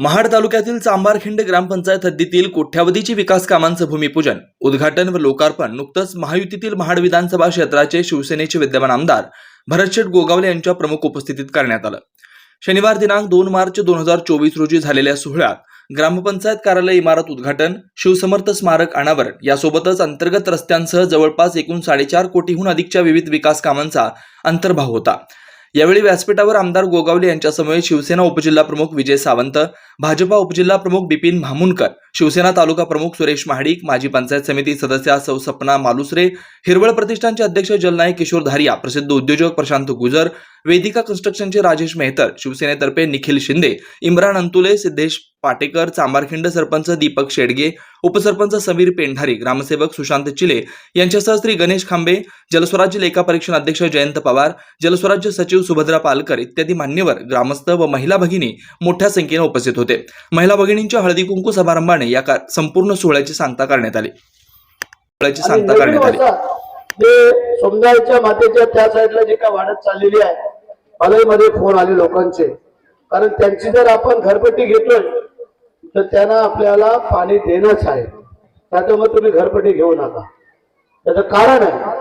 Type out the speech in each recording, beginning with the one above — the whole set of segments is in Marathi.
महाड तालुक्यातील चांबारखिंड ग्रामपंचायत हद्दीतील कोट्यावधीची विकास कामांचं भूमिपूजन उद्घाटन व लोकार्पण नुकतंच महायुतीतील महाड विधानसभा क्षेत्राचे शिवसेनेचे विद्यमान आमदार भरतशेठ गोगावले यांच्या प्रमुख उपस्थितीत करण्यात आलं. शनिवार दिनांक दोन मार्च दोन हजार चोवीस रोजी झालेल्या सोहळ्यात ग्रामपंचायत कार्यालय इमारत उद्घाटन शिवसमर्थ स्मारक अनावरण यासोबतच अंतर्गत रस्त्यांसह जवळपास एकूण साडेचार कोटीहून अधिकच्या विविध विकास कामांचा अंतर्भाव होता. यावेळी व्यासपीठावर आमदार गोगावले यांच्यासमवेत शिवसेना उपजिल्हा प्रमुख विजय सावंत भाजपा उपजिल्हा प्रमुख बिपिन भामुनकर शिवसेना तालुका प्रमुख सुरेश महाडिक माजी पंचायत समिती सदस्या सौ सपना मालुसरे हिरवळ प्रतिष्ठानचे अध्यक्ष जलनायक किशोर धारिया प्रसिद्ध उद्योजक प्रशांत गुजर वेदिका कन्स्ट्रक्शनचे राजेश मेहतर शिवसेनेतर्फे निखिल शिंदे इम्रान अंतुले सिद्धेश पाटेकर चांबारखिंड सरपंच दीपक शेडगे उपसरपंच समीर पेंढारी ग्रामसेवक सुशांत चिले यांच्यासह श्री गणेश खांबे जलस्वराज्य लेखा परीक्षण अध्यक्ष जयंत पवार जलस्वराज्य सचिव सुभद्रा पालकर इत्यादी मान्यवर ग्रामस्थ व महिला भगिनी मोठ्या संख्येने उपस्थित होते. महिला भगिनींच्या हळदी कुंकू समारंभाने या का- संपूर्ण सोहळ्याची सांगता करण्यात आली. सांगता करण्यात आली. समुदायाच्या मातेच्या त्या साईडला जी काय वाढत चाललेली आहे मलाही मध्ये फोन आले लोकांचे. कारण त्यांची जर आपण घरपट्टी घेतोय तर त्यांना आपल्याला पाणी देणंच आहे. त्याच्यामुळे तुम्ही घरपट्टी घेऊ नका. त्याचं कारण आहे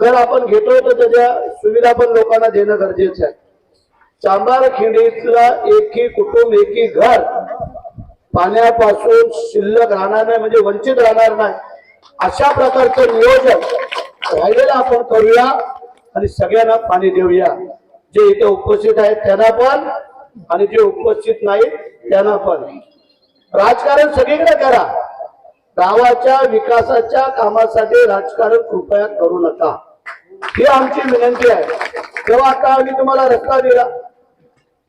घर आपण घेतोय तर त्याच्या सुविधा पण लोकांना देणं गरजेचं आहे. चांबार खिंडीतला एकही कुटुंब एकही घर पाण्यापासून शिल्लक राहणार नाही म्हणजे वंचित राहणार नाही. अशा प्रकारचं नियोजन राहिलेलं आपण करूया आणि सगळ्यांना पाणी देऊया. जे इथे उपस्थित आहेत त्यांना पण आणि जे उपस्थित नाहीत त्यांना पण. राजकारण सगळीकडे करा. गावाच्या विकासाच्या कामासाठी राजकारण कृपया करू नका. ही आमची विनंती आहे. तेव्हा आता आम्ही तुम्हाला रस्ता दिला.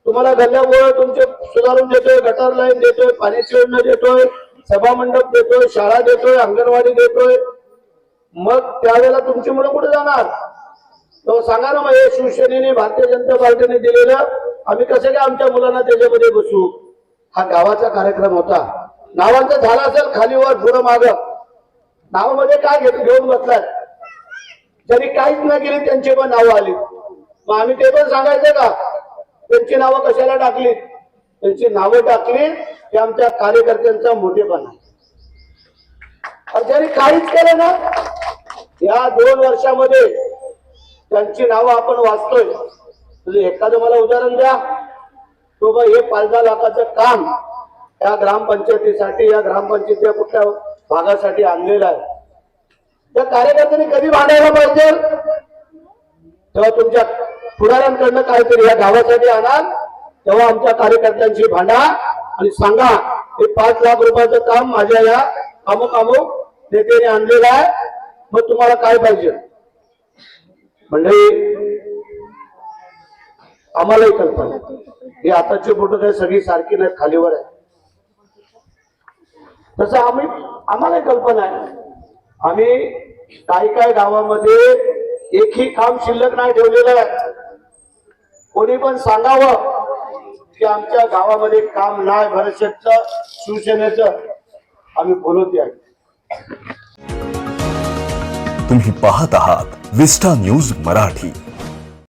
तुम्हाला गल्ल्यामुळे तुमचे सुधारून देतोय गटार लाईन देतोय पाण्याची योजना देतोय. सभा मंडप देतोय शाळा देतोय अंगणवाडी देतोय. मग त्यावेळेला तुमची मुलं कुठे जाणार? तो सांगा ना मग हे शिवसेनेने भारतीय जनता पार्टीने दिलेलं आम्ही कसं काय आमच्या मुलांना त्याच्यामध्ये बसू? हा गावाचा कार्यक्रम होता. नावांचा झाला असेल खालीवर पुढं माग. नावामध्ये काय घेत घेऊन बसलाय? जरी काहीच न केली त्यांची पण नावं आली. मग आम्ही ते पण सांगायचं का? त्यांची नावं कशाला टाकली? त्यांची नावं टाकली हे आमच्या कार्यकर्त्यांचा मोठेपणा आहे. आणि ज्यांनी काहीच केलं ना या दोन वर्षामध्ये त्यांची नावं आपण वाचतोय. म्हणजे एखादं मला उदाहरण द्या. तो बा हे पाच दहा लाखाचं काम या ग्रामपंचायतीसाठी या ग्रामपंचायतीच्या कुठल्या भागासाठी आणलेलं आहे. त्या कार्यकर्त्यांनी कधी भांडायला पाहिजे? तेव्हा तुमच्या पुढाऱ्यांकडनं काहीतरी या गावासाठी आणाल तेव्हा आमच्या कार्यकर्त्यांची भांडा आणि सांगा हे पाच लाख रुपयाचं काम माझ्या या अमुक अमुक नेत्याने आणलेलं आहे. मग तुम्हाला काय पाहिजे? म्हणजे आम्हालाही कल्पना हे आताचे आताची फोटो काय सगळी सारखी नाही खालीवर आहे. तसं आम्ही आम्हालाही कल्पना आहे. आम्ही काही काही गावामध्ये एकही काम शिल्लक नाही ठेवलेलं आहे. कोणी पण सांगावं की आमच्या गावामध्ये काम नाही भरतशेठचं शिवसेनेचं. आम्ही बोलवते आहे. तुम्ही पाहत आहात विस्टा न्यूज मराठी.